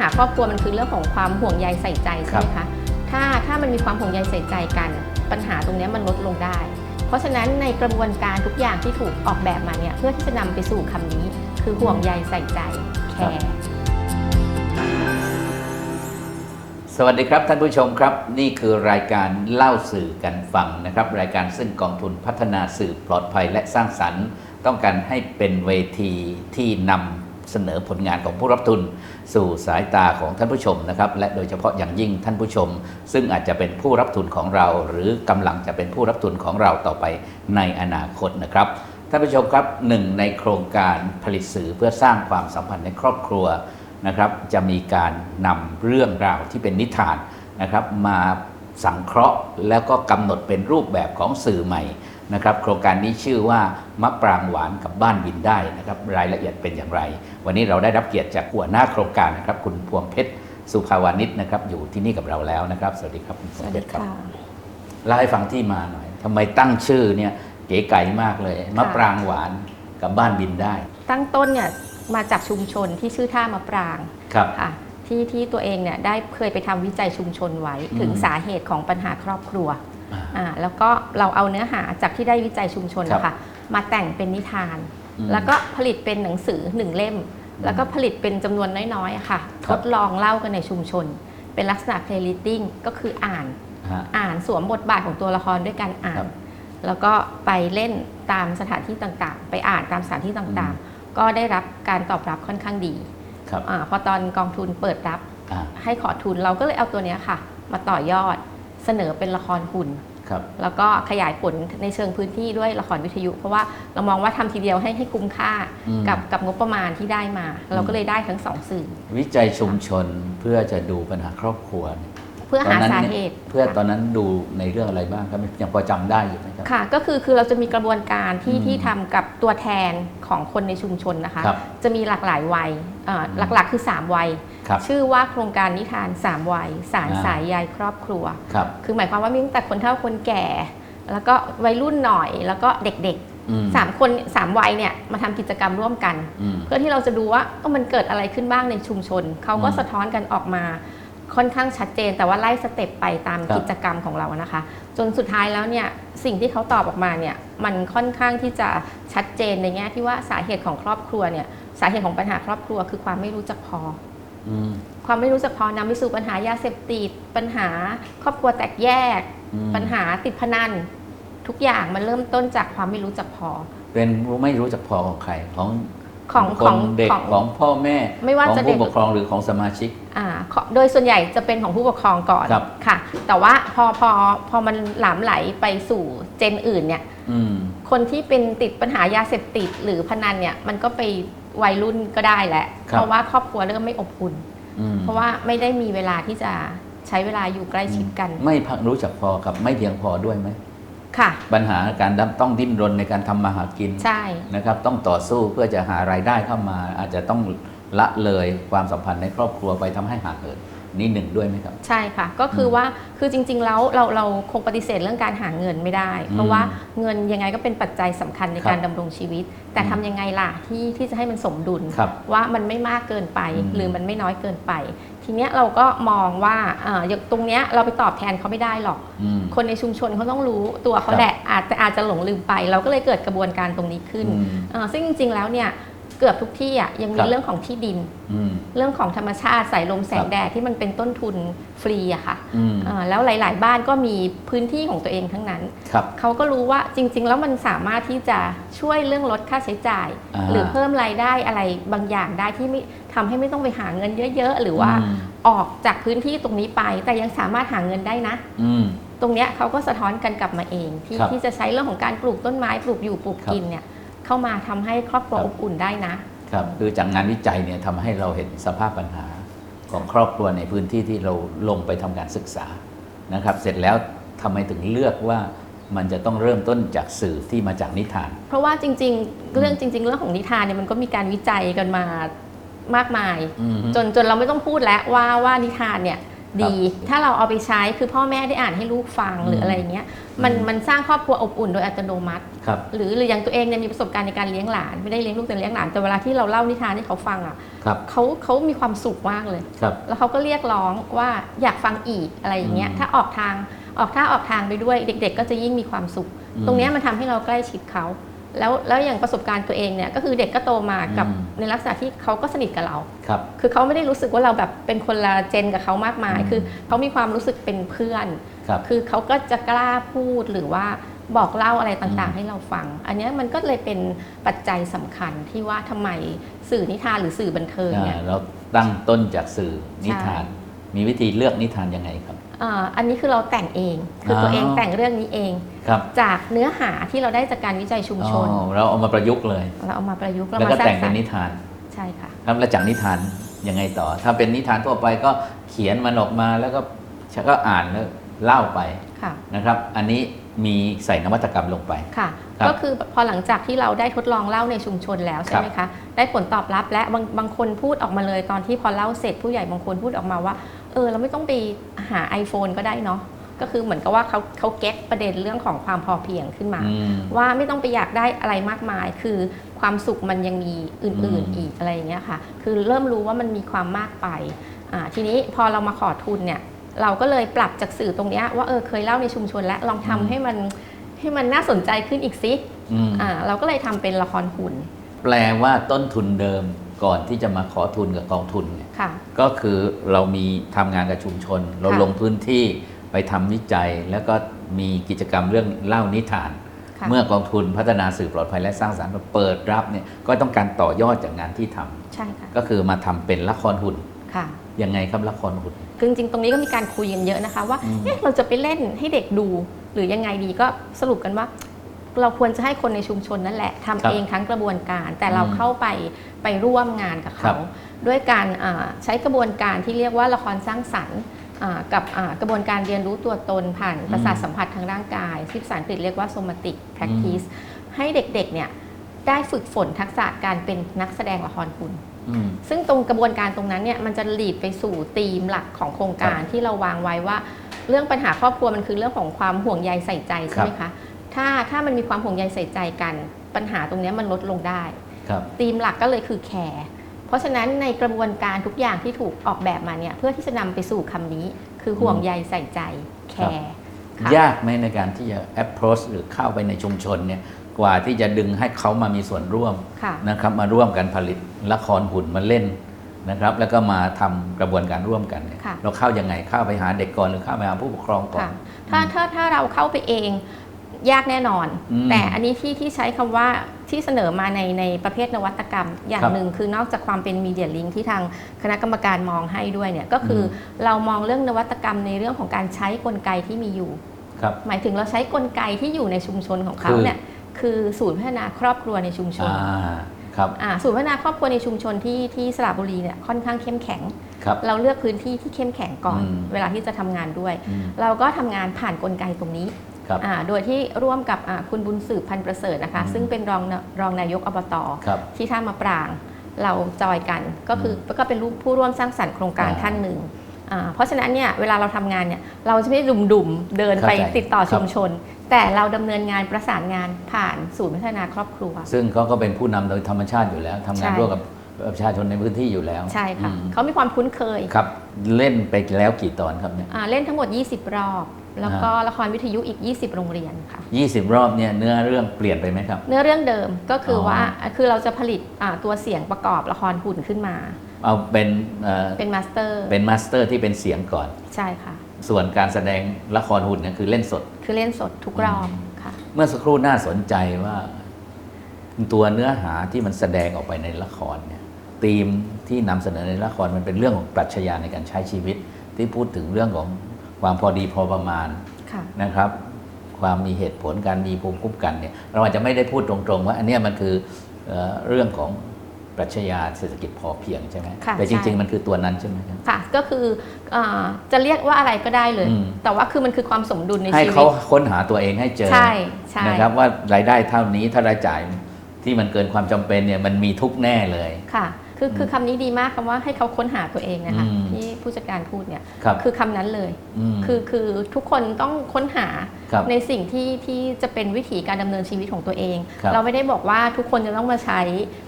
เรื่องปัญหาครอบครัวมันคือเรื่องของความห่วงใยใส่ใจใช่ไหมครัคะบถ้าถ้ามันมีความห่วงใยใส่ใจกัน ปัญหาตรงเนี้ยมันลดลงได้ เพราะฉะนั้นในกระบวนการทุกอย่างที่ถูกออกแบบมาเนี่ยเพื่อที่จะนำไปสู่คำนี้ คือห่วงใยใส่ใจแคร์สวัสดีครับท่านผู้ชมครับ นี่คือรายการเล่าสื่อกันฟังนะครับ รายการซึ่งกองทุนพัฒนาสื่อปลอดภัยและสร้างสรรค์ ต้องการให้เป็นเวทีที่นำ เสนอผลงานของผู้รับทุน สู่สายตาของท่านผู้ชมนะครับและโดยเฉพาะอย่างยิ่งท่านผู้ชม ซึ่งอาจจะเป็นผู้รับทุนของเรา หรือกำลังจะเป็นผู้รับทุนของเราต่อไปในอนาคตนะครับท่านผู้ชมครับหนึ่งในโครงการผลิตสื่อเพื่อสร้างความสัมพันธ์ในครอบครัวนะครับจะมีการนำเรื่องราวที่เป็นนิทานนะครับมาสังเคราะห์แล้วก็กำหนดเป็นรูปแบบของสื่อใหม่ นะครับโครงการนี้ชื่อว่ามะปรางหวานกับบ้านบินได้นะครับรายละเอียดเป็นอย่างไร วันนี้เราได้รับเกียรติจากหัวหน้าโครงการนะครับคุณพวงเพชรสุภาวานิชนะครับอยู่ที่นี่กับเราแล้วนะครับสวัสดีครับคุณพสวงวัสเพดีชรครับค่ะเล่าให้ฟังที่มาหน่อยทำไมตั้งชื่อเนี่ยเก๋ไก่มากเลยมะปรางหวานกับบ้านบินได้ ตั้งต้นเนี่ยมาจากชุมชนที่ชื่อท่ามะปรางครับค่ะที่ที่ตัวเองเนี่ยได้เคยไปทำวิจัยชุมชนไว้อืมถึงสาเหตุของปัญหาครอบครัว อ่าอ่าแล้วก็เราเอาเนื้อหาจากที่ได้วิจัยชุมชนครับนะคะมาแต่งเป็นนิทานอืมแล้วก็ผลิตเป็นหนังสือหนึ่งเล่ม แล้วก็ผลิตเป็นจำนวนน้อยๆอะค่ะคทรับดลองเล่ากันในชุมชน เป็นลักษณะ play reading ก็คืออ่านฮะอ่านสวมบทบาทของตัวละครด้วยการอ่าครันบแล้วก็ไปเล่นตามสถานที่ต่างๆ ไปอ่านตามสถานที่ต่างๆ ก็ได้รับการตอบรับค่อนข้างดีครับอาพอตอนกองทุนเปิดรับอ่าให้ขอทุนเราก็เลยเอาตัวเนี้ยค่ะ มาต่อยอด เสนอเป็นละครหุ่น ครับแล้วก็ขยายผลในเชิงพื้นที่ด้วยละครวิทยุ เพราะว่าเรามองว่าทำทีเดียวให้ให้คุ้มค่าอืม กับกับงบประมาณที่ได้มา เราก็เลยได้ทั้งสองสื่อ วิจัยชุมชนเพื่อจะดูปัญหาครอบครัวเนี่ย เพื่อหาตนนั้นสานี่ยเหตุ เพื่อค่ะตอนนั้นดูในเรื่องอะไรบ้างครับยังพอจำได้อยู่ไหมครับค่ะก็คือคือเราจะมีกระบวนการที่อืมที่ทำกับตัวแทนของคนในชุมชนนะคะครับจะมีหลากหลายวัยเอ่ออืมหลักๆ คือ 3 วัยครับชื่อว่าโครงการนิทาน 3 วัย สารอ่าสายใยครอบครัวครับคือหมายความว่ามีตั้งแต่คนเฒ่าคนแก่ แล้วก็วัยรุ่นหน่อยแล้วก็เด็กอืมๆสามคนสามวัยเนี่ยมาทำกิจกรรมร่วมกันอืมเพื่อที่เราจะดูว่าเอ้ามันเกิดอะไรขึ้นบ้างในชุมชน เขาก็อืมสะท้อนกันออกมา ค่อนข้างชัดเจน แต่ว่าไล่สเต็ปไปตามครับ กิจกรรมของเรานะคะ จนสุดท้ายแล้วเนี่ยสิ่งที่เขาตอบออกมาเนี่ยมันค่อนข้างที่จะชัดเจนในแง่ที่ว่าสาเหตุของครอบครัวเนี่ยสาเหตุของปัญหาครอบครัว คือความไม่รู้จักพอ อืมความไม่รู้จักพอนำไปสู่ปัญหายาเสพติดปัญหา ครอบครัวแตกแยก อืมปัญหาติดพนันทุกอย่างมันเริ่มต้นจากความไม่รู้จักพอ เป็นไม่รู้จักพอของใครของ ของคขอนงเด็กของ ของพ่อแม่ไม่ว่าของจะเด็ผู้กปกครองหรือของสมาชิก อ่าขอโดยส่วนใหญ่จะเป็นของผู้ปกครองก่อนครับ ค่ะ แต่ว่าพอพอพอมันหลามไหลไปสู่เจนอื่นเนี่ย อืม คนที่เป็นติดปัญหายาเสพติดหรือพนันเนี่ยมันก็ไปวัยรุ่นก็ได้แหละ ครับ เพราะว่าครอบครัวเริ่มไม่อบอุ่น อืมเพราะว่าไม่ได้มีเวลาที่จะใช้เวลาอยู่ใกล้ชิดกัน ไม่พักรู้จักพอกับไม่เพียงพอด้วยไหม ค่ะปัญหาการต้องดิ้นรนในการทำมาหากินใช่นะครับ ต้องต่อสู้เพื่อจะหารายได้เข้ามา อาจจะต้องละเลยความสัมพันธ์ในครอบครัวไปทำให้ห่างเหิน นี่หนึ่งด้วยไหมครับ ใช่ค่ะ ก็คือว่าคือจริง ๆ แล้วเราเราคงปฏิเสธเรื่องการหาเงินไม่ได้ เพราะว่าเงินยังไงก็เป็นปัจจัยสำคัญในครับการดำรงชีวิต แต่อืมทำยังไงล่ะที่ที่จะให้มันสมดุลครับว่ามันไม่มากเกินไปอืมหรือมันไม่น้อยเกินไป ทีเนี้ยเราก็มองว่าเอ่ออย่างตรงเนี้ยเราไปตอบแทนเขาไม่ได้หรอกอืมคนในชุมชนเขาต้องรู้ตัวเขาครับแหละอาจจะอาจจะหลงลืมไป เราก็เลยเกิดกระบวนการตรงนี้ขึ้นอืมเอ่อซึ่งจริงๆแล้วเนี่ย เกือบทุกที่อะยังคมีรับ เรื่องของที่ดิน อืม เรื่องของธรรมชาติสายลมแสคงรับแดดที่มันเป็นต้นทุนฟรีอะค่ะอืมเอ่อแล้วหลาย ๆ บ้านก็มีพื้นที่ของตัวเองทั้งนั้น ครับ เขาก็รู้ว่าจริง ๆ แล้วมันสามารถที่จะช่วยเรื่องลดค่าใช้จ่าย อ่าหรือเพิ่มรายได้อะไรบางอย่างได้ที่ไม่ทำให้ไม่ต้องไปหาเงินเยอะๆ หรือว่าอืม ออกจากพื้นที่ตรงนี้ไป แต่ยังสามารถหาเงินได้นะ อืม ตรงเนี้ยเขาก็สะท้อนกันกลับมาเองที่ครับที่จะใช้เรื่องของการปลูกต้นไม้ปลูกอยู่ปลูกครับกินเนี่ย เข้ามาทำให้ครอบครัวครับอบอุ่นได้นะครับคือจากงานวิจัยเนี่ยทำให้เราเห็นสภาพปัญหาของครอบครัวในพื้นที่ที่เราลงไปทำการศึกษานะครับ เสร็จแล้วทำไมถึงเลือกว่ามันจะต้องเริ่มต้นจากสื่อที่มาจากนิทาน เพราะว่าจริง ๆ เรื่องจริง ๆ เรื่องของนิทานเนี่ยมันก็มีการวิจัยกันมามากมายอืมจนจนเราไม่ต้องพูดแล้วว่าว่านิทานเนี่ย ดี ถ้าเราเอาไปใช้คือพ่อแม่ได้อ่านให้ลูกฟังหรืออะไรอย่างเงี้ยมันอืมมันสร้างครอบครัวอบอุ่นโดยอัตโนมัติครับหรือหรืออย่างตัวเองเนี่ยมีประสบการณ์ในการเลี้ยงหลาน ไม่ได้เลี้ยงลูกแต่เลี้ยงหลานแต่เวลาที่เราเล่านิทานให้เขาฟังอะครับเขาเขามีความสุขมากเลยครับแล้วเขาก็เรียกร้องว่าอยากฟังอีกอะไรอย่างเงี้ยอืมถ้าออกทางออกท่าออกทางไปด้วย เด็ก ๆ ก็จะยิ่งมีความสุขอืมตรงเนี้ยมันทำให้เราใกล้ชิดเขา แล้วแล้วอย่างประสบการณ์ตัวเองเนี่ยก็คือเด็กก็โตมากับอืม ในลักษณะที่เขาก็สนิทกับเรา ครับ คือเขาไม่ได้รู้สึกว่าเราแบบเป็นคนละเจนกับเขามากมาย อืม คือเขามีความรู้สึกเป็นเพื่อน ครับ คือเขาก็จะกล้าพูดหรือว่าบอกเล่าอะไรต่างอืมๆให้เราฟัง อันเนี้ยมันก็เลยเป็นปัจจัยสำคัญที่ว่าทำไมสื่อนิทานหรือสื่อบันเทิงเนี่ย อ่าเราตั้งต้นจากสื่อนิทานใช่มีวิธีเลือกนิทานยังไงครับ อ่าอันนี้คือเราแต่งเอง คือตัวอ๋อเองแต่งเรื่องนี้เองครับจากเนื้อหาที่เราได้จากการวิจัยชุมอ๋อชน เราเอามาประยุกต์เลย เราเอามาประยุกต์เราแล้วมาก็สร้าแต่งงสรเป็นรนิค์ทาน ใช่ค่ะครับแล้วจากนิทานยังไงต่อ ถ้าเป็นนิทานทั่วไปก็เขียนมันออกมาแล้วก็ฉันก็อ่านแล้วเล่าไปค่ะนะครับ อันนี้มีใส่นวัตกรรมลงไปค่ะครับก็คือพอหลังจากที่เราได้ทดลองเล่าในชุมชนแล้วใช่ไหมคะ ได้ผลตอบรับและบางบางคนพูดออกมาเลยตอนที่พอเล่าเสร็จผู้ใหญ่บางคนพูดออกมาว่า เออเราไม่ต้องไปหา iPhone ก็ได้เนาะก็คือเหมือนกับว่าเขาเขาเก็ตประเด็นเรื่องของความพอเพียงขึ้นมาอืมว่าไม่ต้องไปอยากได้อะไรมากมาย คือความสุขมันยังมีอื่นอืมๆอีกอะไรอย่างเงี้ยค่ะ คือเริ่มรู้ว่ามันมีความมากไปอ่าทีนี้พอเรามาขอทุนเนี่ย เราก็เลยปรับจากสื่อตรงเนี้ยว่าเออเคยเล่าในชุมชนแล้วลองทำให้มันให้มันน่าสนใจขึ้นอีกสิอืมอ่าเราก็เลยทำเป็นละครหุ่น แปลว่าต้นทุนเดิม ก่อนที่จะมาขอทุนกับกองทุนเนี่ยค่ะ ก็คือเรามีทำงานกับชุมชน เราค่ะลงพื้นที่ไปทำวิจัย แล้วก็มีกิจกรรมเรื่องเล่านิทาน ค่ะ เมื่อกองทุนพัฒนาสื่อปลอดภัยและสร้างสรรค์มาเปิดรับเนี่ยก็ต้องการต่อยอดจากงานที่ทำใช่ค่ะ ก็คือมาทำเป็นละครหุ่นค่ะ ยังไงครับละครหุ่น คือจริงๆ ตรงนี้ก็มีการคุยกันเยอะนะคะว่า อืม เอ๊ะ เราจะไปเล่นให้เด็กดู หรือยังไงดีก็สรุปกันว่า เราควรจะให้คนในชุมชนนั่นแหละทำเองทั้งกระบวนการ แต่เราอืมเข้าไปไปร่วมงานกับครัเขาบด้วยการอ่าใช้กระบวนการที่เรียกว่าละครสร้างสรรค์อ่ากับอ่ากระบวนการเรียนรู้ตัวตนผ่านประสาทสัมผัสทางร่างกายที่ภาษาอังกฤษเรียกว่า somatic practice ให้เด็กๆเนี่ยได้ฝึกฝนทักษะการเป็นนักแสดงละครหุ่นอืมซึ่งตรงกระบวนการตรงนั้นเนี่ยมันจะหลีดไปสู่ธีมหลักของโครงการที่เราวางไว้ว่า เรื่องปัญหาครอบครัวมันคือเรื่องของความห่วงใยใส่ใจใช่ไหมคะ ถ้าถ้ามันมีความห่วงใยใส่ใจกัน ปัญหาตรงเนี้ยมันลดลงได้ครับธีมหลักก็เลยคือแคร์เพราะฉะนั้นในกระบวนการทุกอย่างที่ถูกออกแบบมาเนี่ยเพื่อที่จะนำไปสู่คำนี้ คือห่วงใยใส่ใจแคร์ค่ะยากไหมในการที่จะ approach หรือเข้าไปในชุมชนเนี่ยกว่าที่จะดึงให้เขามามีส่วนร่วมค่ะนะครับมาร่วมกันผลิตละครหุ่นมาเล่นนะครับ แล้วก็มาทำกระบวนการร่วมกันเนี่ยค่ะเราเข้ายังไงเข้าไปหาเด็กก่อนหรือเข้าไปหาผู้ปกครองก่อนค่ะถ้าถ้าถ้าเราเข้าไปเอง ยากแน่นอน อืมแต่อันนี้ที่ที่ใช้คำว่าที่เสนอมาในในประเภทนวัตกรรม อย่างครับหนึ่งคือนอกจากความเป็นมีเดียลิงที่ทางคณะกรรมการมองให้ด้วยเนี่ยก็คืออม เรามองเรื่องนวัตกรรมในเรื่องของการใช้กลไกที่มีอยู่ ครับ หมายถึงเราใช้กลไกที่อยู่ในชุมชนของเขาคือ เนี่ยคือศูนย์พัฒนาครอบครัวในชุมชนอ่าครับอ่าศูนย์พัฒนาครอบครัวในชุมชนที่ที่สระบุรีเนี่ยค่อนข้างเข้มแข็ง ครับ เราเลือกพื้นที่ที่เข้มแข็งก่อน อืมเวลาที่จะทำงานด้วย อืม เราก็ทำงานผ่านกลไกตรงนี้ ครับอ่าโดยที่ร่วมกับอ่าคุณบุญสืบพันธ์ประเสริฐนะคะ อืมซึ่งเป็นรองนะรองนายกอบตครับที่ท่ามาปรางเราจอยกันก็คืออก็เป็นลูกผู้ร่วมสร้างสรรค์โครงการอ่าท่านหนึ่งอ่าเพราะฉะนั้นเนี่ยเวลาเราทำงานเนี่ยเราจะไม่ได้ดุ่มๆเดินไปเข้าใจติดต่อครับ ชุมชน แต่เราดำเนินงานประสานงานผ่านศูนย์พัฒนาครอบครัว ซึ่งเขาก็เป็นผู้นำโดยธรรมชาติอยู่แล้วทำงานใช่ ร่วมกับประชาชนในพื้นที่อยู่แล้วใช่ค่ะอืมเขามีความคุ้นเคยครับเล่นไปแล้วกี่ตอนครับเนี่ย อ่าเล่นทั้งหมด 20 รอบ แล้วก็ละครวิทยุอีก 20 โรงเรียนค่ะ 20 รอบเนี่ยเนื้อเรื่องเปลี่ยนไปไหมครับ เนื้อเรื่องเดิมก็คือออว่าคือเราจะผลิตอ่าตัวเสียงประกอบละครหุ่นขึ้นมา เอาเป็นเอ่อเป็นมาสเตอร์เป็นมาสเตอร์ที่เป็นเสียงก่อนใช่ค่ะ ส่วนการแสดงละครหุ่นเนี่ยคือเล่นสด คือเล่นสดทุกรอบค่ะ เมื่อสักครู่น่าสนใจว่า ตัวเนื้อหาที่มันแสดงออกไปในละครเนี่ยธีมที่นำเสนอในละครมันเป็นเรื่องของปรัชญาในการใช้ชีวิตที่พูดถึงเรื่องของ ความพอดีพอประมาณค่ะนะครับ ความมีเหตุผลการมีภูมิคุ้มกันเนี่ยเราอาจจะไม่ได้พูดตรงๆ ว่าอันเนี้ยมันคือเอ่อเรื่องของปรัชญาเศรษฐกิจพอเพียงใช่ไหมค่ะแต่จริงใช่ๆมันคือตัวนั้นใช่ไหมครับค่ะก็คืออาจะเรียกว่าอะไรก็ได้เลยอืมแต่ว่าคือมันคือความสมดุลในให้ชีวิเขาตค้นหาตัวเองให้เจอใช่ใช่นะครับว่ารายได้เท่านี้ถ้ารายจ่ายที่มันเกินความจำเป็นเนี่ยมันมีทุกแน่เลยค่ะ คือคือคำนี้ดีมากคำว่าให้เขาค้นหาตัวเองนะคะอืมที่ผู้จัดการพูดเนี่ยครับคือคำนั้นเลยมคือคือทุกคนต้องค้นหาครับในสิ่งที่ที่จะเป็นวิถีการดำเนินชีวิตของตัวเอง ครับเราไม่ได้บอกว่าทุกคนจะต้องมาใช้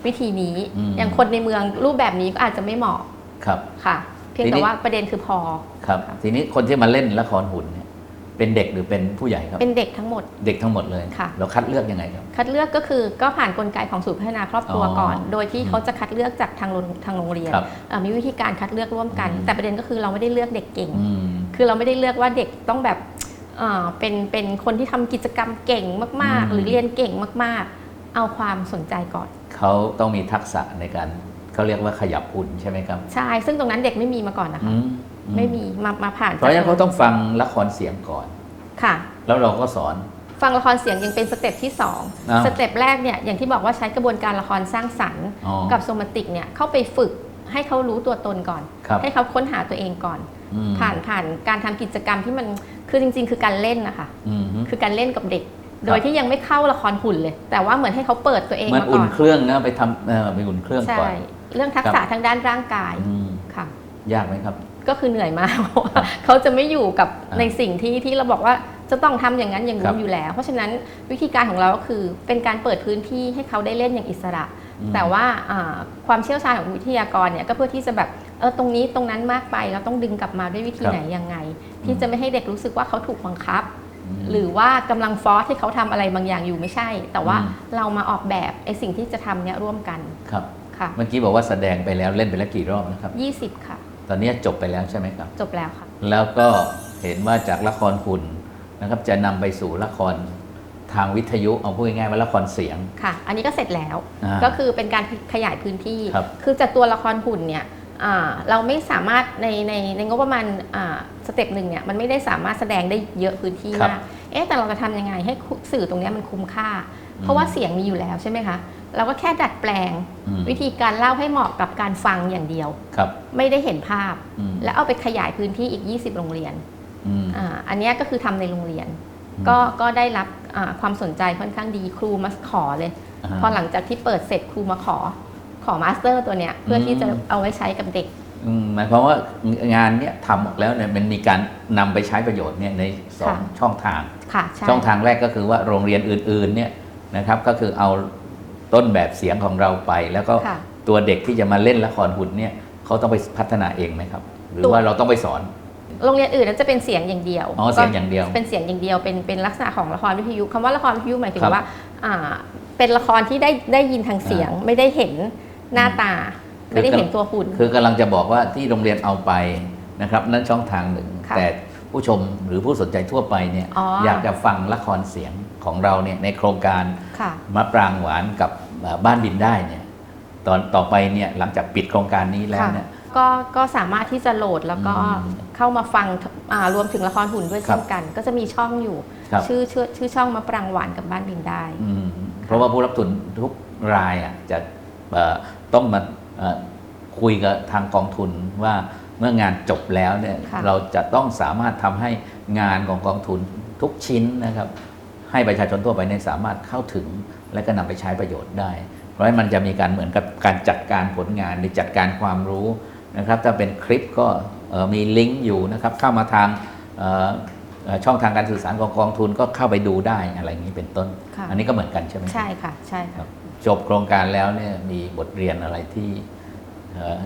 วิธีนี้ อืม อย่างคนในเมืองรูปแบบนี้ก็อาจจะไม่เหมาะครับ ค่ะ เพียงทีนี้ แต่ว่าประเด็นคือพอ ครับ ทีนี้คนที่มาเล่นละครหุ่นเนี่ย เป็นเด็กหรือเป็นผู้ใหญ่ครับ เป็นเด็กทั้งหมด เด็กทั้งหมดเลยค่ะ เราคัดเลือกยังไงครับ คัดเลือกก็คือก็ผ่านกลไกของศูนย์พัฒนาครอบครัวอ๋อก่อน โดยที่อืมเขาจะคัดเลือกจากทางโรงทางโรงเรียนครับเอ่อมีวิธีการคัดเลือกร่วมกัน อืม แต่ประเด็นก็คือเราไม่ได้เลือกเด็กเก่ง อืม คือเราไม่ได้เลือกว่าเด็กต้องแบบเอ่อเป็นเป็นคนที่ทำกิจกรรมเก่งมาก อืมๆหรือเรียนเก่งมากๆ เอาความสนใจก่อน เขาต้องมีทักษะในการเขาเรียกว่าขยับหุ่นใช่ไหมครับใช่ ซึ่งตรงนั้นเด็กไม่มีมาก่อนนะคะ อืมอื ไม่มีมามาผ่านเพราะฉะนั้นเขาต้องฟังละครเสียงก่อนค่ะ แล้วเราก็สอน ฟังละครเสียงยังเป็นสเต็ปที่อ้าว2สเต็ปแรกเนี่ยอย่างที่บอกว่าใช้กระบวนการละครสร้างสรรค์อ๋อกับโซมาติกเนี่ยเข้าไปฝึกให้เขารู้ตัวตนก่อนครับให้เขาค้นหาตัวเองก่อนอืมผ่านผ่านการทำกิจกรรมที่มันคือจริง ๆ คือการเล่นนะคะอืมคือการเล่นกับเด็ก โดยที่ยังไม่เข้าละครหุ่นเลย แต่ว่าเหมือนให้เขาเปิดตัวเองมันมาอุ่ก่นอนเครื่องนะไปทำเออไปอุ่นเครื่องก่ใช่อนเรื่องทักษะทางด้านร่างกายอืมค่ะ ยากไหมครับ ก็คือเหนื่อยมากเพราะว่าเขาจะไม่อยู่กับอ่าในสิ่งที่ที่เราบอกว่าจะต้องทำอย่างนั้นอย่างครันู้บนอยู่แล้ว เพราะฉะนั้นวิธีการของเราก็คือเป็นการเปิดพื้นที่ให้เขาได้เล่นอย่างอิสระอืมแต่ว่าอ่าความเชี่ยวชาญของวิทยากรเนี่ยก็เพื่อที่จะแบบเออตรงนี้ตรงนั้นมากไปเราต้องดึงกลับมาด้วยวิธีครับไหนยังไง ที่จะไม่ให้เด็กรู้สึกว่าเขาถูกบังคับมหรือว่ากำลังฟอร์สให้เขาทำอะไรบางอย่างอยู่ไม่ใช่ แต่ว่าอืมเรามาออกแบบไอ้สิ่งที่จะทำเนี่ยร่วมกันครับค่ะเมื่อกี้บอกว่าแสดงไปแล้วเล่นไปแล้วกี่รอบนะครับ 20 ค่ะ ตอนนี้จบไปแล้วใช่ไหมครับ จบแล้วค่ะ แล้วก็เห็นว่าจากละครหุ่นนะครับ จะนำไปสู่ละครทางวิทยุเอาพูดง่ายๆว่าละครเสียงค่ะ อันนี้ก็เสร็จแล้วอ่าก็คือเป็นการขยายพื้นที่ครับคือจากตัวละครหุ่นเนี่ยอ่าเราไม่สามารถในในในงบประมาณอ่าสเต็ปหนึ่งเนี่ยมันไม่ได้สามารถแสดงได้เยอะพื้นที่ครับมากเอ๊ะแต่เราจะทำยังไงให้สื่อตรงเนี้ยมันคุ้มค่า เพราะว่าเสียงมีอยู่แล้วใช่ไหมคะเราก็แค่ดัดแปลงอืมวิธีการเล่าให้เหมาะกับการฟังอย่างเดียวครับ ไม่ได้เห็นภาพอืมแล้วเอาไปขยายพื้นที่อีก 20 โรงเรียนอืมอาอันเนี้ยก็คือทำในโรงเรียนอืมก็ก็ได้รับอ่าความสนใจค่อนข้างดีครูมาขอเลยอ่าพอหลังจากที่เปิดเสร็จครูมาขอ ขอมาสเตอร์ตัวเนี้ยเพื่อที่จะอืมเอาไว้ใช้กับเด็กอืมหมายความว่างานเนี้ยทำออกแล้วเนี่ยมันมีการนำไปใช้ประโยชน์เนี่ยในสองค่ะช่องทางค่ะใช่ช่องทางแรกก็คือว่าโรงเรียนอื่นๆเนี่ย นะครับ ก็คือเอาต้นแบบเสียงของเราไป แล้วก็ค่ะตัวเด็กที่จะมาเล่นละครหุ่นเนี่ยเขาต้องไปพัฒนาเองไหมครับ หรือตัว ว่าเราต้องไปสอน โรงเรียนอื่นนั้นจะเป็นเสียงอย่างเดียวอ๋อเสียงอย่างเดียวเป็นเสียงอย่างเดียว เป็นเป็นลักษณะของละครวิทยุคำว่าละครวิทยุหมายถึครังบว่าอ่า เป็นละครที่ได้ได้ยินทางเสียงไม่ได้เห็นหน้าตา คือ ไม่ได้เห็นตัวหุ่น คือกำลังจะบอกว่าที่โรงเรียนเอาไปนะครับ นั่นช่องทางหนึ่ง ค่ะแต่ ผู้ชมหรือผู้สนใจทั่วไปเนี่ยอ๋อออยากจะฟังละครเสียงของเราเนี่ยในโครงการค่ะมะปรางหวานกับเอ่อบ้านบินได้เนี่ยตอนต่อไปเนี่ยหลังจากปิดโครงการนี้แล้วเนี่ยก็ก็สามารถที่จะโหลดแล้วก็อืมเข้ามาฟังอ่ารวมถึงละครหุ่นด้วยครัเช่บนกัน ก็จะมีช่องอยู่ครับชื่อชื่อชื่อช่องมะปรางหวานกับบ้านบินได้อืมเพราะว่าผู้รับทุนทุกรายอะจะเอ่อต้องมาเอ่อคุยกับทางกองทุนว่าเมื่องานจบแล้วเนี่ยค่ะเราจะต้องสามารถทำให้งานของกองทุนทุกชิ้นนะครับ ให้ประชาชนทั่วไปเนี่ยสามารถเข้าถึงและก็นำไปใช้ประโยชน์ได้ เพราะฉะนั้นมันจะมีการเหมือนกับการจัดการผลงานหรือจัดการความรู้นะครับ ถ้าเป็นคลิปก็เอ่อมีลิงก์อยู่นะครับเข้ามาทางเอ่อเอ่อช่องทางการสื่อสารของกองทุนก็เข้าไปดูได้อะไรอย่างนี้เป็นต้นค่ะอันนี้ก็เหมือนกันใช่ไหมใช่ค่ะใช่ครัค่ะบจบโครงการแล้วเนี่ยมีบทเรียนอะไรที่เอ่อ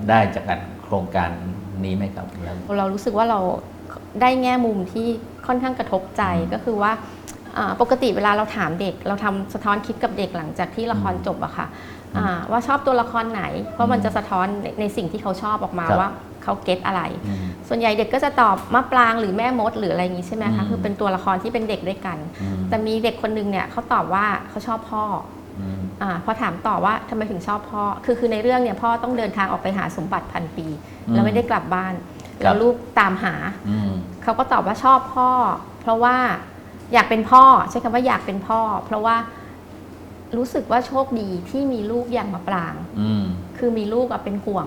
ได้จากการโครงการนี้ไหมครับแล้วเรารู้สึกว่าเราได้แง่มุมที่ค่อนข้างกระทบใจอืมก็คือว่าอ่าปกติเวลาเราถามเด็ก เราทำสะท้อนคิดกับเด็กหลังจากที่ละครจบอะค่ะอ่าว่าชอบตัวละครไหน เพราะมันจะสะท้อนในในสิ่งที่เขาชอบออกมาครับว่าเขาเก็ตอะไรอืมส่วนใหญ่เด็กก็จะตอบมะปรางหรือแม่มดหรืออะไรอย่างนี้ใช่ไหมอืคะมคือเป็นตัวละครที่เป็นเด็กด้วยกันอืมแต่มีเด็กคนนึงเนี่ยเขาตอบว่าเขาชอบพ่อ อืมอาพอถามต่อว่าทำไมถึงชอบพ่อ คือคือในเรื่องเนี่ยพ่อต้องเดินทางออกไปหาสมบัติพันปีอืมแล้วไม่ได้กลับบ้านครับแล้วลูกตามหาอืมเขาก็ตอบว่าชอบพ่อ เพราะว่าอยากเป็นพ่อใช้คำว่าอยากเป็นพ่อ เพราะว่ารู้สึกว่าโชคดีที่มีลูกอย่างมะปรางอืมคือมีลูกอะเป็นห่วง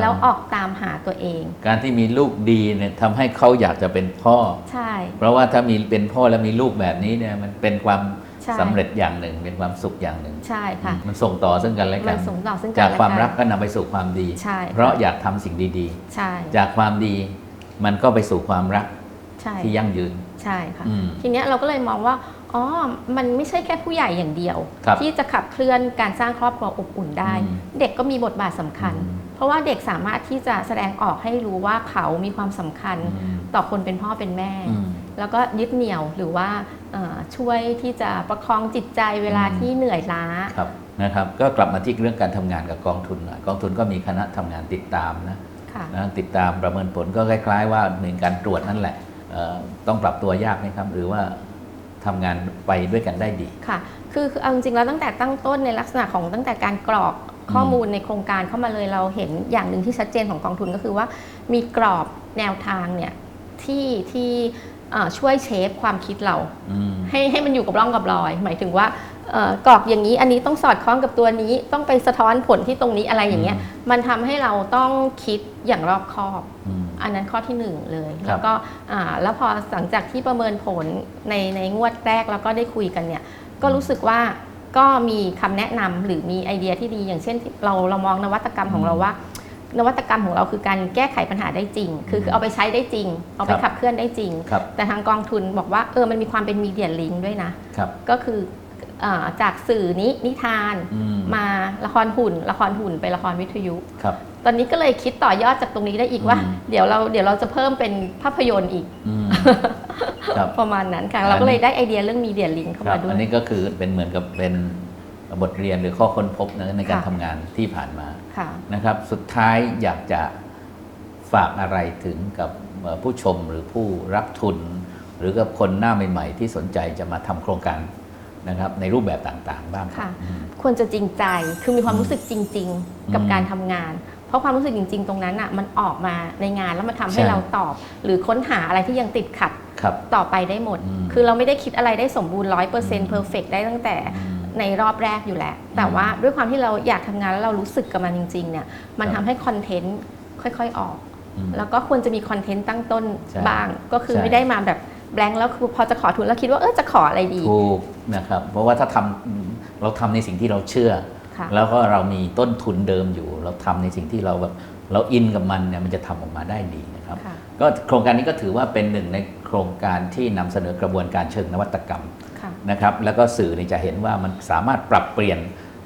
แล้วออกตามหาตัวเอง การที่มีลูกดีเนี่ยทำให้เขาอยากจะเป็นพ่อ ใช่ เพราะว่าถ้ามีเป็นพ่อแล้วมีลูกแบบนี้เนี่ยมันเป็นความ ใช่สำเร็จอย่างหนึ่งเป็นความสุขอย่างหนึ่ง ใช่ค่ะ มันส่งต่อซึ่งกันและกัมันน ส่งต่อซึ่งกันจากและความกันรักก็นำไปสู่ความดี ใช่ค่ะเพราะอยากทำสิ่งดีใช่ๆ จากความดีมันก็ไปสู่ความรักใช่ที่ยั่งยืน ใช่ค่ะ อืม ทีเนี้ยเราก็เลยมองว่าอ๋อมันไม่ใช่แค่ผู้ใหญ่อย่างเดียว ครับที่จะขับเคลื่อนการสร้างครอบครัวอบอุ่นได้ อืมเด็กก็มีบทบาทสำคัญ อืม เพราะว่าเด็กสามารถที่จะแสดงออกให้รู้ว่าเขามีความสำคัญ อืมต่อคนเป็นพ่อเป็นแม่ อืม แล้วก็ยึดเหนี่ยวหรือว่าเอ่อ ช่วยที่จะประคองจิตใจเวลาอืมที่เหนื่อยล้าครับนะครับก็กลับมาที่เรื่องการทำงานกับกองทุนหน่อยกองทุนก็มีคณะทำงานติดตามนะค่ะนะติดตามประเมินผลก็คล้าย ๆ ว่าเหมือนการตรวจนั่นแหละเอ่อต้องปรับตัวยากไหมครับหรือว่าทำงานไปด้วยกันได้ดีค่ะ คือคือเอาจริงๆแล้วตั้งแต่ตั้งต้นในลักษณะของตั้งแต่การกรอกข้อมูลในโครงการเข้ามาเลยเราเห็นอย่างหนึ่งที่ชัดเจนของกองทุนก็คือว่ามีกรอบแนวทางเนี่ยที่ที่เอ่อ ช่วยเชฟความคิดเราอืมให้ให้มันอยู่กับร่องกับรอย หมายถึงว่าเอ่อกรอกอย่างนี้อันนี้ต้องสอดคล้องกับตัวนี้ต้องไปสะท้อนผลที่ตรงนี้อะไรอย่างเงี้ย มันทำให้เราต้องคิดอย่างรอบคอบอืมอันนั้นข้อที่หนึ่งเลยครับแล้วก็อ่าแล้วพอหลังจากที่ประเมินผลในในงวดแรกแล้วก็ได้คุยกันเนี่ย ก็รู้สึกว่าก็มีคำแนะนำหรือมีไอเดียที่ดีอย่างเช่นที่เราเรามองนวัตกรรมของเราว่า นวัตกรรมของเราคือการแก้ไขปัญหาได้จริง คือคือเอาไปใช้ได้จริง เอาไปครับขับเคลื่อนได้จริงครับแต่ทางกองทุนบอกว่าเออมันมีความเป็นมีเดียลิงด้วยนะครับก็คืออาจากสื่อนี้นิทานอืมมาละครหุ่น ละครหุ่นไปละครวิทยุครับตอนนี้ก็เลยคิดต่อยอดจากตรงนี้ได้อีกว่าอืมเดี๋ยวเราเดี๋ยวเราจะเพิ่มเป็นภาพยนตร์อีกอืมครับประมาณนั้นค่ะอันนี้เราก็เลยได้ไอเดียเรื่องมีเดียลิงเข้าครัมาบด้วอัยนนี้ก็คือเป็นเหมือนกับเป็นบทเรียนหรือข้อค้นพบนะในการค่ะทำงานที่ผ่านมาค่ะ นะครับ สุดท้ายอยากจะฝากอะไรถึงกับเอ่อผู้ชมหรือผู้รับทุน หรือกับคนหน้าใหม่ ๆ ที่สนใจจะมาทำโครงการนะครับในรูปแบบต่างๆ บ้างครับค่ะอืมควรจะจริงใจคือมีความรู้สึกจริง ๆ กับอืมการทำงาน เพราะความรู้สึกจริง ๆ ตรงนั้นอะมันออกมาในงานแล้วมันทำให้ใช่เราตอบ หรือค้นหาอะไรที่ยังติดขัดครับต่อไปได้หมดอืมคือเราไม่ได้คิดอะไรได้สมบูรณ์ร้อยเปอร์เซ็นอืต์มเพอร์เฟกได้ตั้งแต่อืม ในรอบแรกอยู่แล้ว แต่ว่าด้วยความที่เราอยากทำงานแล้วเรารู้สึกกับมันจริงๆเนี่ยมันครัทำบให้คอนเทนต์ค่อยๆออกอืมแล้วก็ควรจะมีคอนเทนต์ตั้งต้นใช่บ้าง ก็คือใช่ไม่ได้มาแบบแบงค์แล้วคือพอจะขอทุนแล้วคิดว่าเออจะขออะไรดีถูกนะครับเพราะว่าถ้าทำเราทำในสิ่งที่เราเชื่อค่ะแล้วก็เรามีต้นทุนเดิมอยู่ เราทำในสิ่งที่เราแบบเราอินกับมันเนี่ยมันจะทำออกมาได้ดีนะครับค่ะก็โครงการนี้ก็ถือว่าเป็นหนึ่งในโครงการที่นำเสนอกระบวนการเชิงนวัตกรรมค่ะ นะครับแล้วก็สื่อเนี่ยจะเห็นว่ามันสามารถปรับเปลี่ยน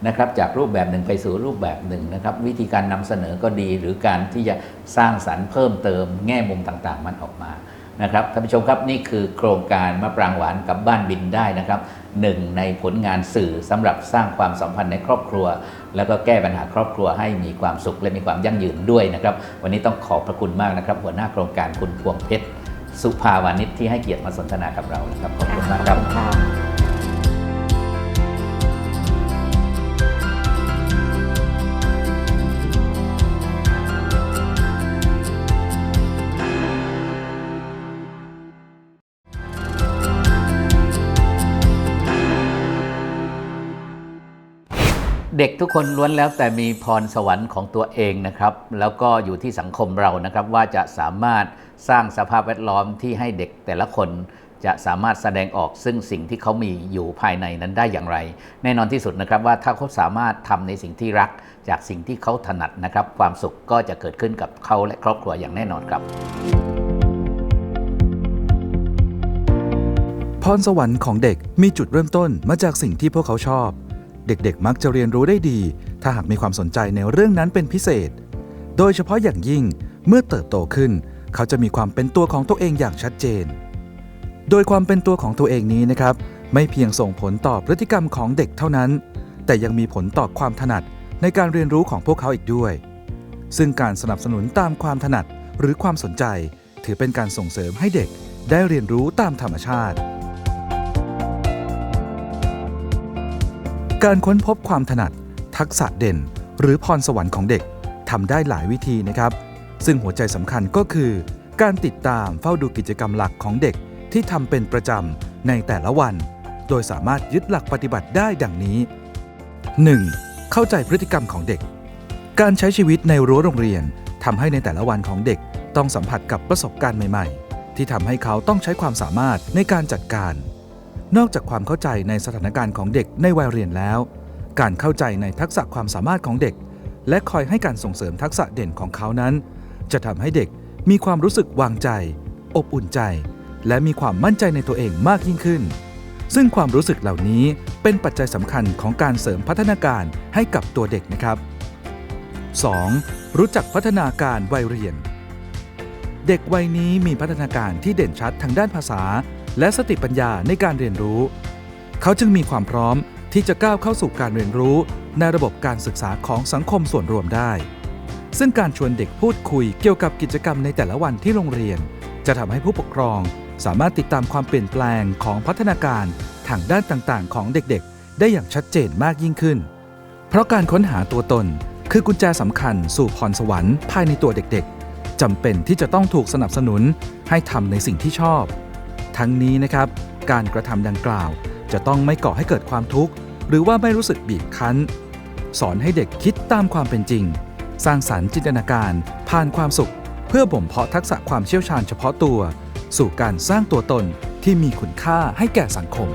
นะครับจากรูปแบบหนึ่งไปสู่รูปแบบหนึ่งนะครับวิธีการนำเสนอก็ดี หรือการที่จะสร้างสรรค์เพิ่มเติมแง่มุมต่างๆ มันออกมานะครับท่านผู้ชมครับนี่คือโครงการมะปรางหวานกับบ้านบินได้นะครับหนึ่งในผลงานสื่อสำหรับสร้างความสัมพันธ์ในครอบครัว แล้วก็แก้ปัญหาครอบครัวให้มีความสุขและมีความยั่งยืนด้วยนะครับวันนี้ต้องขอบพระคุณมากนะครับ หัวหน้าโครงการคุณพวงเพชรสุภาวานิชที่ให้เกียรติมาสนทนากับเรานะครับขอบคุณมากครับ ด็กทุกคนล้วนแล้วแต่มีพรสวรรค์ของตัวเองนะครับ แล้วก็อยู่ที่สังคมเรานะครับ ว่าจะสามารถสร้างสภาพแวดล้อมที่ให้เด็กแต่ละคนจะสามารถแสดงออกซึ่งสิ่งที่เขามีอยู่ภายในนั้นได้อย่างไร แน่นอนที่สุดนะครับว่าถ้าเขาสามารถทำในสิ่งที่รัก จากสิ่งที่เขาถนัดนะครับ ความสุขก็จะเกิดขึ้นกับเขาและครอบครัวอย่างแน่นอนครับ พรสวรรค์ของเด็กมีจุดเริ่มต้นมาจากสิ่งที่พวกเขาชอบ เด็กๆ มักจะเรียนรู้ได้ดี ถ้าหากมีความสนใจในเรื่องนั้นเป็นพิเศษ โดยเฉพาะอย่างยิ่งเมื่อเติบโตขึ้น เขาจะมีความเป็นตัวของตัวเองอย่างชัดเจน โดยความเป็นตัวของตัวเองนี้นะครับ ไม่เพียงส่งผลต่อพฤติกรรมของเด็กเท่านั้น แต่ยังมีผลต่อความถนัดในการเรียนรู้ของพวกเขาอีกด้วย ซึ่งการสนับสนุนตามความถนัดหรือความสนใจ ถือเป็นการส่งเสริมให้เด็กได้เรียนรู้ตามธรรมชาติ การค้นพบความถนัด ทักษะเด่น หรือพรสวรรค์ของเด็กทำได้หลายวิธีนะครับ ซึ่งหัวใจสำคัญก็คือ การติดตามเฝ้าดูกิจกรรมหลักของเด็กที่ทำเป็นประจำในแต่ละวัน โดยสามารถยึดหลักปฏิบัติได้ดังนี้ 1. เข้าใจพฤติกรรมของเด็ก การใช้ชีวิตในรั้วโรงเรียนทำให้ในแต่ละวันของเด็กต้องสัมผัสกับประสบการณ์ใหม่ ๆ ที่ทำให้เขาต้องใช้ความสามารถในการจัดการ นอกจากความเข้าใจในสถานการณ์ของเด็กในวัยเรียนแล้ว การเข้าใจในทักษะความสามารถของเด็ก และคอยให้การส่งเสริมทักษะเด่นของเขานั้น จะทำให้เด็กมีความรู้สึกวางใจ อบอุ่นใจ และมีความมั่นใจในตัวเองมากยิ่งขึ้น ซึ่งความรู้สึกเหล่านี้เป็นปัจจัยสำคัญของการเสริมพัฒนาการให้กับตัวเด็กนะครับ 2. รู้จักพัฒนาการวัยเรียน เด็กวัยนี้มีพัฒนาการที่เด่นชัดทางด้านภาษา และสติปัญญาในการเรียนรู้ เขาจึงมีความพร้อมที่จะก้าวเข้าสู่การเรียนรู้ในระบบการศึกษาของสังคมส่วนรวมได้ ซึ่งการชวนเด็กพูดคุยเกี่ยวกับกิจกรรมในแต่ละวันที่โรงเรียน จะทำให้ผู้ปกครอง สามารถติดตามความเปลี่ยนแปลงของพัฒนาการทางด้านต่างๆ ของเด็กๆ ได้อย่างชัดเจนมากยิ่งขึ้น เพราะการค้นหาตัวตน คือกุญแจสำคัญสู่พรสวรรค์ภายในตัวเด็กๆจำเป็นที่จะต้องถูกสนับสนุนให้ทำในสิ่งที่ชอบ ทั้งนี้นะครับ การกระทำดังกล่าว จะต้องไม่ก่อให้เกิดความทุกข์ หรือว่าไม่รู้สึกบีบคั้น สอนให้เด็กคิดตามความเป็นจริง สร้างสรรค์จินตนาการ ผ่านความสุข เพื่อบ่มเพาะทักษะความเชี่ยวชาญเฉพาะตัว สู่การสร้างตัวตนที่มีคุณค่าให้แก่สังคม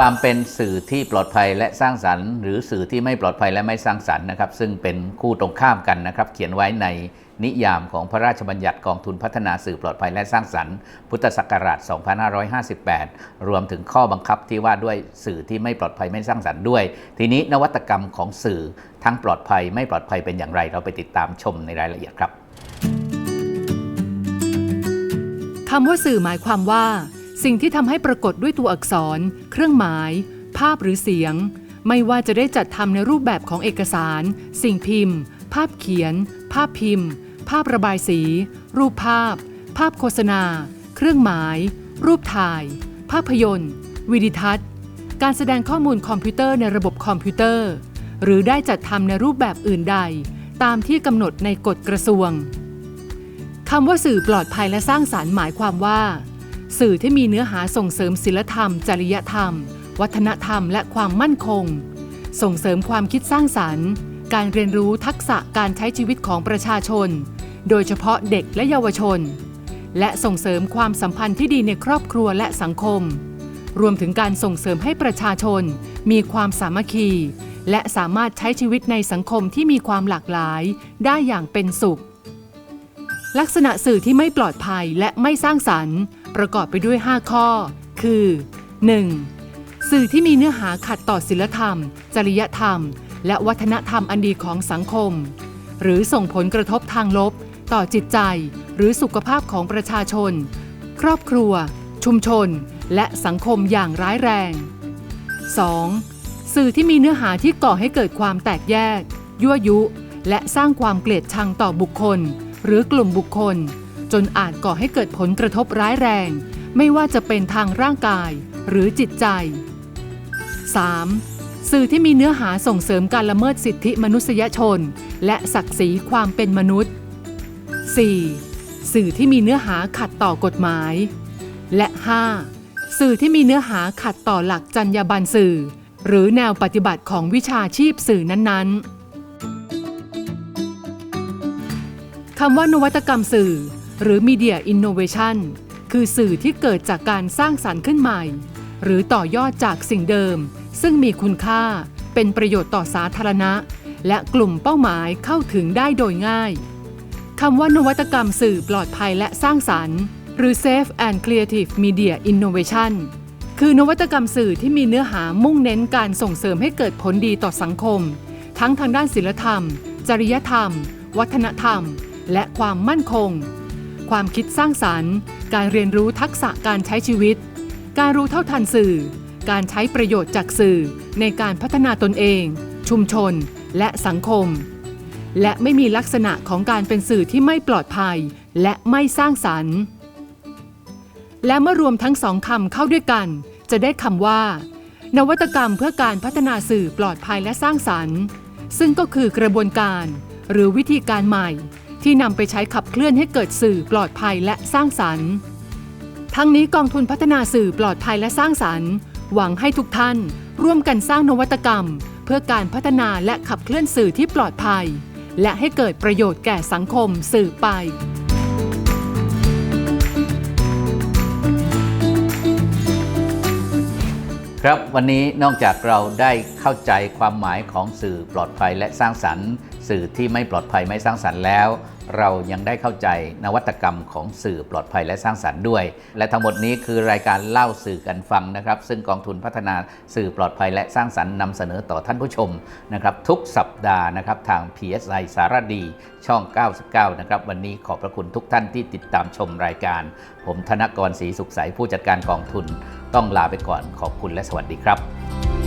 ความเป็นสื่อที่ปลอดภัยและสร้างสรรค์ หรือสื่อที่ไม่ปลอดภัยและไม่สร้างสรรค์นะครับ ซึ่งเป็นคู่ตรงข้ามกันนะครับ เขียนไว้ในนิยามของพระราชบัญญัติกองทุนพัฒนาสื่อปลอดภัยและสร้างสรรค์ พุทธศักราช 2558 รวมถึงข้อบังคับที่ว่าด้วยสื่อที่ไม่ปลอดภัยไม่สร้างสรรค์ด้วย ทีนี้นวัตกรรมของสื่อทั้งปลอดภัยไม่ปลอดภัยเป็นอย่างไร เราไปติดตามชมในรายละเอียดครับคำว่าสื่อหมายความว่า สิ่งที่ทำให้ปรากฏด้วยตัวอักษร เครื่องหมาย ภาพหรือเสียง ไม่ว่าจะได้จัดทำในรูปแบบของเอกสาร สิ่งพิมพ์ ภาพเขียน ภาพพิมพ์ ภาพระบายสี รูปภาพ ภาพโฆษณา เครื่องหมาย รูปถ่าย ภาพยนตร์ วิดิทัศน์ การแสดงข้อมูลคอมพิวเตอร์ในระบบคอมพิวเตอร์ หรือได้จัดทำในรูปแบบอื่นใด ตามที่กำหนดในกฎกระทรวงคำว่าสื่อปลอดภัยและสร้างสารรค์หมายความว่า สื่อที่มีเนื้อหาส่งเสริมศิลธรรม จริยธรรม วัฒนธรรม และความมั่นคง ส่งเสริมความคิดสร้างสารรค์ การเรียนรู้ทักษะการใช้ชีวิตของประชาชน โดยเฉพาะเด็กและเยาวชน และส่งเสริมความสัมพันธ์ที่ดีในครอบครัวและสังคม รวมถึงการส่งเสริมให้ประชาชน มีความสามัคคี และสามารถใช้ชีวิตในสังคมที่มีความหลากหลายได้อย่างเป็นสุข ลักษณะสื่อที่ไม่ปลอดภัยและไม่สร้างสรรค์ ประกอบไปด้วย 5 ข้อ คือ 1. สื่อที่มีเนื้อหาขัดต่อศีลธรรม จริยธรรม และวัฒนธรรมอันดีของสังคม หรือส่งผลกระทบทางลบ ต่อจิตใจ หรือสุขภาพของประชาชน ครอบครัว ชุมชน และสังคมอย่างร้ายแรง 2. สื่อที่มีเนื้อหาที่ก่อให้เกิดความแตกแยก ยั่วยุ และสร้างความเกลียดชังต่อบุคคล หรือกลุ่มบุคคล จนอาจก่อให้เกิดผลกระทบร้ายแรง ไม่ว่าจะเป็นทางร่างกายหรือจิตใจ 3. สื่อที่มีเนื้อหาส่งเสริมการละเมิดสิทธิมนุษยชน และศักดิ์ศรีความเป็นมนุษย์ 4. สื่อที่มีเนื้อหาขัดต่อกฎหมาย และ 5. สื่อที่มีเนื้อหาขัดต่อหลักจรรยาบรรณสื่อ หรือแนวปฏิบัติของวิชาชีพสื่อนั้นๆคำว่านวัตกรรมสื่อ หรือ Media Innovation คือสื่อที่เกิดจากการสร้างสารรค์ขึ้นใหม่ หรือต่อยอดจากสิ่งเดิม ซึ่งมีคุณค่า เป็นประโยชน์ต่อสาธารณะ และกลุ่มเป้าหมายเข้าถึงได้โดยง่ายคำว่านวัตกรรมสื่อปลอดภัยและสร้างสรรค์ หรือ Safe and Creative Media Innovation คือนวัตกรรมสื่อที่มีเนื้อหามุ่งเน้นการส่งเสริมให้เกิดผลดีต่อสังคม ทั้งทางด้านศิลธรรม จริยธรรม วัฒนธรรม และความมั่นคง ความคิดสร้างสรรค์ การเรียนรู้ทักษะการใช้ชีวิต การรู้เท่าทันสื่อ การใช้ประโยชน์จากสื่อ ในการพัฒนาตนเอง ชุมชน และสังคม และไม่มีลักษณะของการเป็นสื่อที่ไม่ปลอดภัย และไม่สร้างสรรค์ และเมื่อรวมทั้งสองคำเข้าด้วยกัน จะได้คำว่า นวัตกรรมเพื่อการพัฒนาสื่อปลอดภัยและสร้างสรรค์ ซึ่งก็คือกระบวนการ หรือวิธีการใหม่ ที่นำไปใช้ขับเคลื่อนให้เกิดสื่อปลอดภัยและสร้างสรรค์ ทั้งนี้กองทุนพัฒนาสื่อปลอดภัยและสร้างสรรค์ หวังให้ทุกท่าน ร่วมกันสร้างนวัตกรรม เพื่อการพัฒนาและขับเคลื่อนสื่อที่ปลอดภัย และให้เกิดประโยชน์แก่สังคมสื่อไปครับวันนี้นอกจากเราได้เข้าใจความหมายของสื่อปลอดภัยและสร้างสรรค์ สื่อที่ไม่ปลอดภัยไม่สร้างสรรค์แล้ว เรายังได้เข้าใจนวัตกรรมของสื่อปลอดภัยและสร้างสรรค์ด้วย และทั้งหมดนี้คือรายการเล่าสื่อกันฟังนะครับ ซึ่งกองทุนพัฒนาสื่อปลอดภัยและสร้างสรรค์นำเสนอต่อท่านผู้ชมนะครับทุกสัปดาห์นะครับทาง PSI สารดีช่อง 99 นะครับวันนี้ขอบพระคุณทุกท่านที่ติดตามชมรายการ ผมธนกรศรีสุขใสผู้จัดการกองทุน ต้องลาไปก่อนขอบคุณและสวัสดีครับ